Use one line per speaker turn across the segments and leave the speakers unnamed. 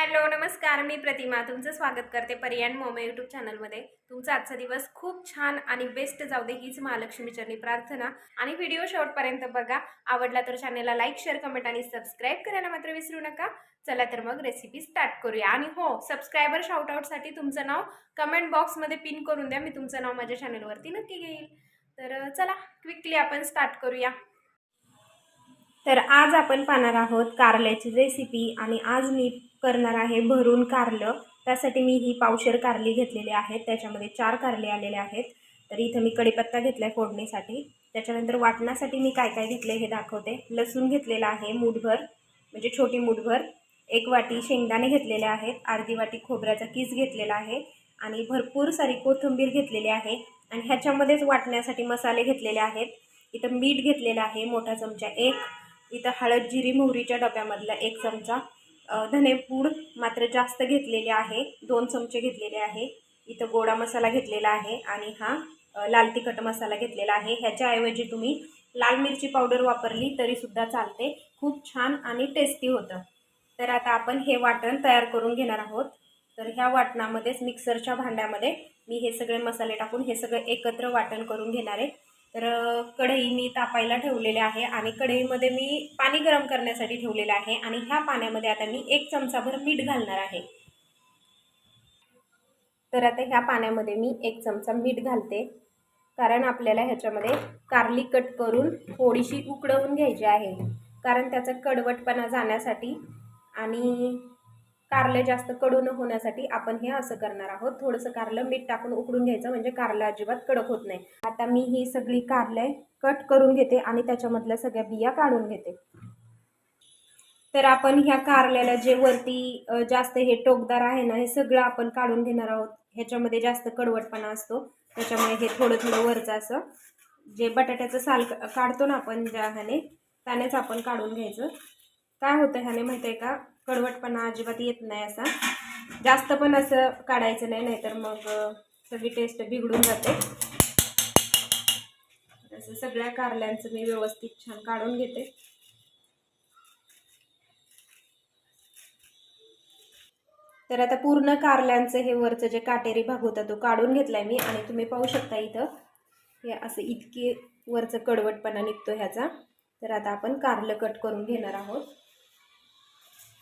Hello नमस्कार. मी प्रतिमा. तुमचं स्वागत करते पर्यायन मोमे यूट्यूब चॅनलमध्ये तुमचा आजचा दिवस खूप छान आणि बेस्ट जाऊ दे हीच महालक्ष्मीचरणी प्रार्थना. आणि व्हिडिओ शेवटपर्यंत बघा. आवडला तर चॅनलला लाईक शेअर कमेंट आणि सबस्क्राईब करायला मात्र विसरू नका. चला तर मग रेसिपी स्टार्ट करूया. आणि हो सबस्क्रायबर शाउटआउटसाठी तुमचं नाव कमेंट बॉक्समध्ये पिन करून द्या. मी तुमचं नाव माझ्या चॅनलवरती नक्की घेईल. तर चला क्विकली आपण स्टार्ट करूया. तर आज आपण पाहणार आहोत कारल्याची रेसिपी आणि आज मी करणार आहे भरून कारलं. त्यासाठी मी ही पावशेर कारली घेतलेली आहेत त्याच्यामध्ये चार कारले आलेले आहेत. तर इथं मी कढीपत्ता घेतला आहे फोडणीसाठी. त्याच्यानंतर वाटण्यासाठी मी काय काय घेतले हे दाखवते. लसूण घेतलेला आहे मूठभर म्हणजे छोटी मूठभर. एक वाटी शेंगदाणे घेतलेले आहेत. अर्धी वाटी खोबऱ्याचा किस घेतलेला आहे. आणि भरपूर सारी कोथिंबीर घेतलेली आहे. आणि ह्याच्यामध्येच वाटण्यासाठी मसाले घेतलेले आहेत. इथं मीठ घेतलेलं आहे. मोठा चमचा एक. इथं हळद जिरी मोहरीच्या डब्यामधला एक चमचा धनेपूड मात्र जास्त घेतलेले आहे. दोन चमचे घेतलेले आहे. इथं गोडा मसाला घेतलेला आहे आणि हा लाल तिखट मसाला घेतलेला आहे. ह्याच्याऐवजी तुम्ही लाल मिरची पावडर वापरली तरीसुद्धा चालते. खूप छान आणि टेस्टी होतं. तर आता आपण हे वाटण तयार करून घेणार आहोत. तर ह्या वाटणामध्येच मिक्सरच्या भांड्यामध्ये मी हे सगळे मसाले टाकून हे सगळं एकत्र वाटण करून घेणार आहे. तर कढई मी तापायला ठेवलेले आहे आणि कढईमध्ये मी पाणी गरम करण्यासाठी ठेवलेलं आहे आणि ह्या पाण्यामध्ये आता मी एक चमचाभर मीठ घालणार आहे. तर आता ह्या पाण्यामध्ये मी एक चमचा मीठ घालते. कारण आपल्याला ह्याच्यामध्ये कारली कट करून थोडीशी उकडवून घ्यायची आहे. कारण त्याचा कडवटपणा जाण्यासाठी आणि कारलं जास्त कडू न होण्यासाठी आपण हे असं करणार आहोत. थोडंसं कारलं मीठ टाकून उकडून घ्यायचं म्हणजे कारलं अजिबात कडक होत नाही. आता मी ही सगळी कारलं कट करून घेते आणि त्याच्यामधल्या सगळ्या बिया काढून घेते. तर आपण ह्या कारल्याला जे वरती जास्त हे टोकदार आहे ना हे सगळं आपण काढून घेणार आहोत. ह्याच्यामध्ये जास्त कडवटपणा असतो. त्याच्यामुळे हे थोडं थोडं वरचं असं जे बटाट्याचं साल काढतो ना आपण ज्या ह्याने त्यानेच आपण काढून घ्यायचं. काय होतं ह्याने माहिती आहे का? कडवटपणा अजिबात येत नाही असा. जास्त पण असं काढायचं नाही नाहीतर मग सगळी टेस्ट बिघडून जाते. असं सगळ्या कारल्यांचं मी व्यवस्थित छान काढून घेते. तर आता पूर्ण कारल्यांचं हे वरचं जे काटेरी भाग होता तो काढून घेतलाय मी आणि तुम्ही पाहू शकता इथं. हे असं इतके वरचं कडवटपणा निघतो ह्याचा. तर आता आपण कारलं कट करून घेणार आहोत.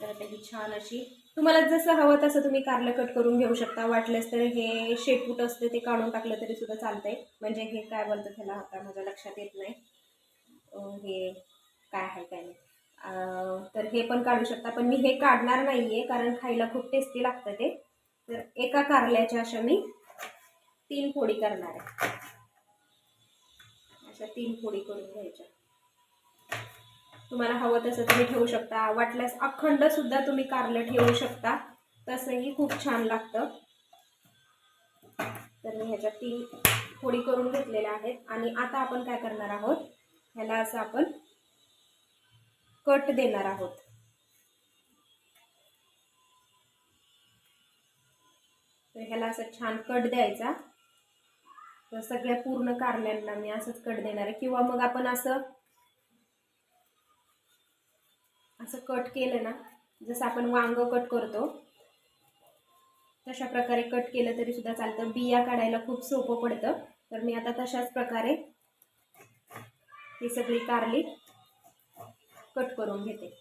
तर आता ही छान अशी तुम्हाला जसं हवं तसं तुम्ही कारलं कट करून घेऊ शकता. वाटलंच तर हे शेपूट असते ते काढून टाकलं तरी सुद्धा चालतंय. म्हणजे हे काय बोलतं त्याला आता माझ्या लक्षात येत नाही. हे काय आहे काय नाही. तर हे पण काढू शकता. पण मी हे काढणार नाही आहे कारण खायला खूप टेस्टी लागतं ते. तर एका कारल्याच्या अशा मी तीन फोडी करणार आहे. अशा तीन फोडी करून घ्यायच्या. तुम्हाला हवं तसं तुम्ही ठेवू शकता. वाटल्यास अखंड सुद्धा तुम्ही कारलं ठेवू शकता. तसंही खूप छान लागतं. तर मी ह्याच्या तीन फोडी करून घेतलेल्या आहेत. आणि आता आपण काय करणार आहोत? ह्याला असं आपण कट देणार आहोत. तर ह्याला असं छान कट द्यायचा. तर सगळ्या पूर्ण कारल्यांना मी असंच कट देणार आहे. किंवा मग आपण असं असं कट केलं ना जसं आपण वांग कट करतो तशा प्रकारे कट केलं तरी सुद्धा चालतं. बिया काढायला खूप सोपं पडतं. तर मी आता तशाच प्रकारे ही सगळी कारली कट करून घेते.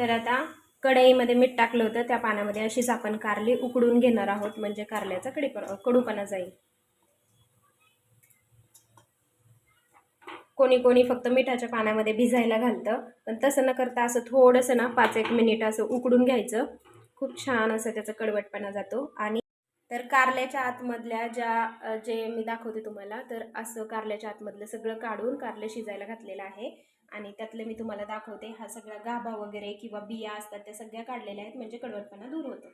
तर आता कढईमध्ये मीठ टाकलं होतं. त्या पाण्यामध्ये अशीच आपण कारली उकडून घेणार आहोत. म्हणजे कारल्याचा कडीपणा कडूपणा जाईल. कोणी कोणी फक्त मिठाच्या पाण्यामध्ये भिजायला घालतं. पण तसं न करता असं थोडंसं ना पाच एक मिनिट असं उकडून घ्यायचं. खूप छान असं त्याचा कडवटपणा जातो. आणि तर कारल्याच्या आतमधल्या ज्या जे मी दाखवते तुम्हाला तर असं कारल्याच्या आतमधलं सगळं काढून कारले शिजायला घातलेलं आहे. आणि त्यातलं मी तुम्हाला दाखवते हा सगळा गाभा वगैरे किंवा बिया असतात त्या सगळ्या काढलेल्या आहेत म्हणजे कडवटपणा दूर होतो.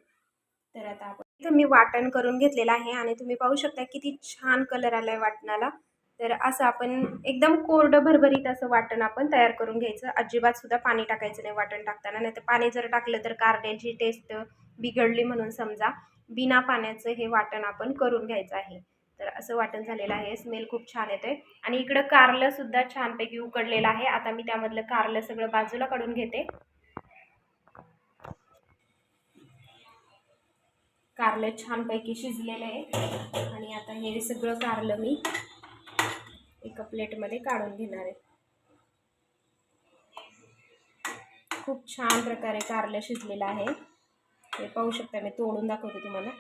तर आता आपण इथं मी वाटण करून घेतलेलं आहे आणि तुम्ही पाहू शकता किती छान कलर आला आहे वाटणाला. तर असं आपण एकदम कोरडं भरभरीत असं वाटण आपण तयार करून घ्यायचं. अजिबात सुद्धा पाणी टाकायचं नाही वाटण टाकताना नाही तर पाणी जर टाकलं तर कारल्याची टेस्ट बिघडली म्हणून समजा. बिना पाण्याचं हे वाटण आपण करून घ्यायचं आहे. तर असं वाटण झालेलं आहे. स्मेल खूप छान येतोय. आणि इकडं कारलं सुद्धा छानपैकी उकडलेलं आहे. आता मी त्यामधलं कारलं सगळं बाजूला काढून घेते. कारलं छानपैकी शिजलेलं आहे. आणि आता हे सगळं कारलं मी एका प्लेटमध्ये काढून घेणार आहे. खूप छान प्रकारे कारलं शिजलेलं आहे. हे पाहू शकता मी तोडून दाखवते तुम्हाला.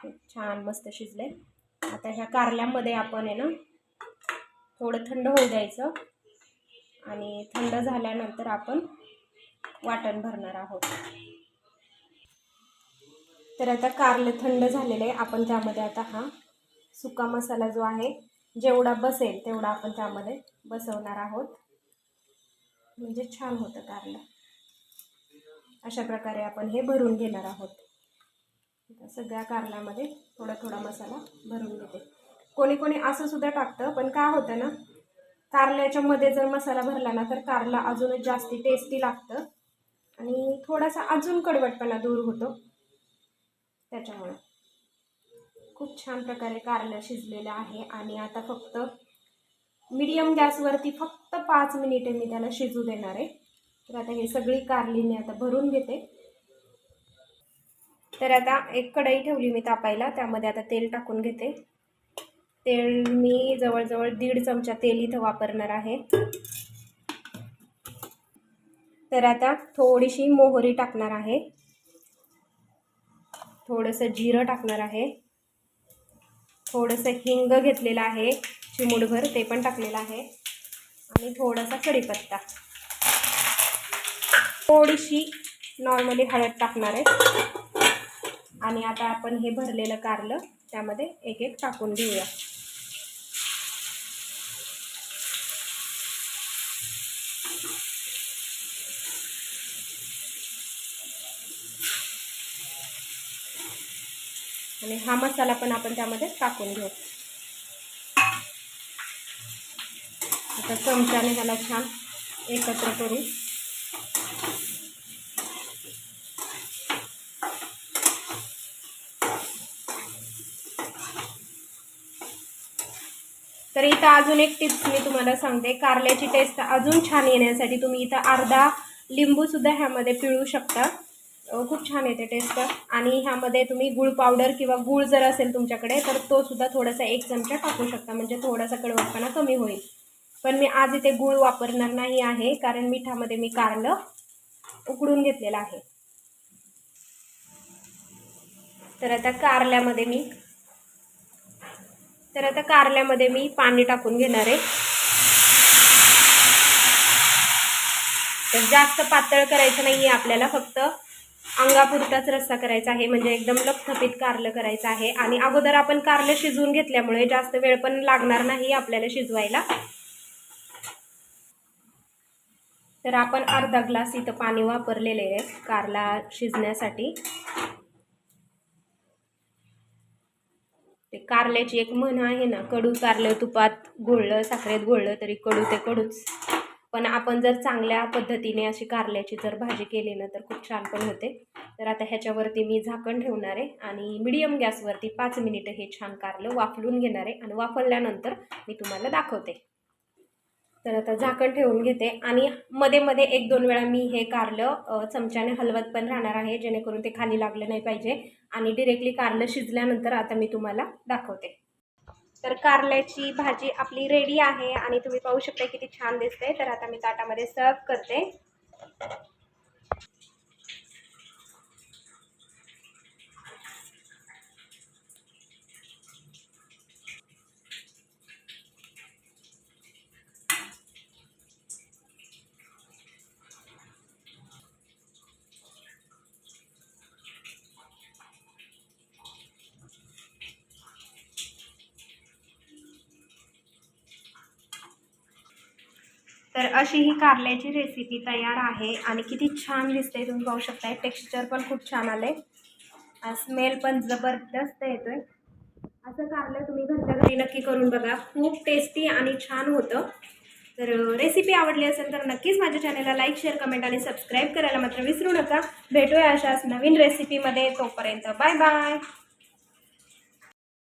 खूप छान मस्त शिजले आता ह्या कारल्यामध्ये आपण आहे ना थोडं थंड होऊ द्यायचं. आणि थंड झाल्यानंतर आपण वाटण भरणार आहोत. तर आता कारलं थंड झालेलं आहे. आपण त्यामध्ये आता हा सुका मसाला जो आहे जेवढा बसेल तेवढा आपण त्यामध्ये बसवणार आहोत. म्हणजे छान होतं कारलं. अशा प्रकारे आपण हे भरून घेणार आहोत. आता सगळ्या कारल्यामध्ये थोडा थोडा मसाला भरून घेते. कोणी कोणी असं सुद्धा टाकतं पण काय होतं ना कारल्याच्या मध्ये जर मसाला भरला ना तर कारला अजूनच जास्ती टेस्टी लागतं. आणि थोडासा अजून कडवटपणा दूर होतो. त्याच्यामुळे. खूप छान प्रकारे कारलं शिजलेलं आहे. आणि आता फक्त मीडियम गॅसवरती फक्त पाच मिनिटे मी त्याला शिजू देणार आहे. तर आता हे सगळी कारली मी आता भरून घेते. तर आता एक कढई ठेवली मी तापायला त्यामध्ये आता तेल टाकून घेते. तेल मी जवळजवळ दीड चमचा तेल इथं वापरणार आहे. तर आता थोडीशी मोहरी टाकणार आहे. थोडंसं जिरं टाकणार आहे. थोडंसं हिंग घेतलेलं आहे चिमूडभर ते पण टाकलेलं आहे. आणि थोडासा कढीपत्ता. थोडीशी नॉर्मली हळद टाकणार आहे. आणि आता आपण हे भरलेलं कारलं त्यामध्ये एक एक टाकून घेऊया. आणि हा मसाला पण आपण त्यामध्ये टाकून घेऊ. आता चमच्याने त्याला छान एकत्र करू तर इथं अजून एक टिप्स मी तुम्हाला सांगते. कारल्याची टेस्ट अजून छान येण्यासाठी तुम्ही इथं अर्धा लिंबूसुद्धा ह्यामध्ये पिळू शकता. खूप छान येते टेस्ट आणि ह्यामध्ये तुम्ही गुळ पावडर किंवा गुळ जर असेल तुमच्याकडे तर तो सुद्धा थोडासा एक चमचा टाकू शकता. म्हणजे थोडासा कडवटपणा कमी होईल. पण मी आज इथे गुळ वापरणार नाही आहे कारण मिठामध्ये मी कारलं उकडून घेतलेलं आहे. तर आता कारल्यामध्ये मी तर आता कारल्यामध्ये मी पाणी टाकून घेणार आहे. तर जास्त पातळ करायचं नाही आहे आपल्याला फक्त अंगापुरताच रस्सा करायचा आहे. म्हणजे एकदम लपथपीत कारलं करायचं आहे. आणि अगोदर आपण कारलं शिजवून घेतल्यामुळे जास्त वेळ पण लागणार नाही आपल्याला शिजवायला. तर आपण अर्धा ग्लास इथं पाणी वापरलेले आहे कारला शिजण्यासाठी. ते कारल्याची एक म्हण आहे ना कडू कारलं तुपात घोळलं साखरेत घोळलं तरी कडू ते कडूच. पण आपण जर चांगल्या पद्धतीने अशी कारल्याची जर भाजी केली ना तर खूप छान पण होते. तर आता ह्याच्यावरती मी झाकण ठेवणार आहे आणि मिडियम गॅसवरती पाच मिनिटं हे छान कारलं वाफलून घेणार आहे आणि वाफरल्यानंतर मी तुम्हाला दाखवते. तर आता झाकण ठेवून घेते. आणि मध्ये मध्ये एक दोन वेळा मी हे कारलं चमच्याने हलवत पण राहणार आहे जेणेकरून ते खाली लागलं नाही पाहिजे. आणि डिरेक्टली कारलं शिजल्यानंतर आता मी तुम्हाला दाखवते. तर कारल्याची भाजी आपली रेडी आहे आणि तुम्ही पाहू शकता किती छान दिसते तर आता मी ताटामध्ये सर्व करते. तर अशी ही कारल्याची रेसिपी तयार आहे आणि किती छान दिसते तुम्ही पाहू शकताय. टेक्स्चर पण खूप छान आले स्मेल पण जबरदस्त येतोय. असं कारलं तुम्ही घरच्या घरी नक्की करून बघा. खूप टेस्टी आणि छान होतं. तर रेसिपी आवडली असेल तर नक्कीच माझ्या चॅनलला लाईक शेअर कमेंट आणि सबस्क्राईब करायला मात्र विसरू नका. भेटूया अशाच नवीन रेसिपीमध्ये तोपर्यंत बाय बाय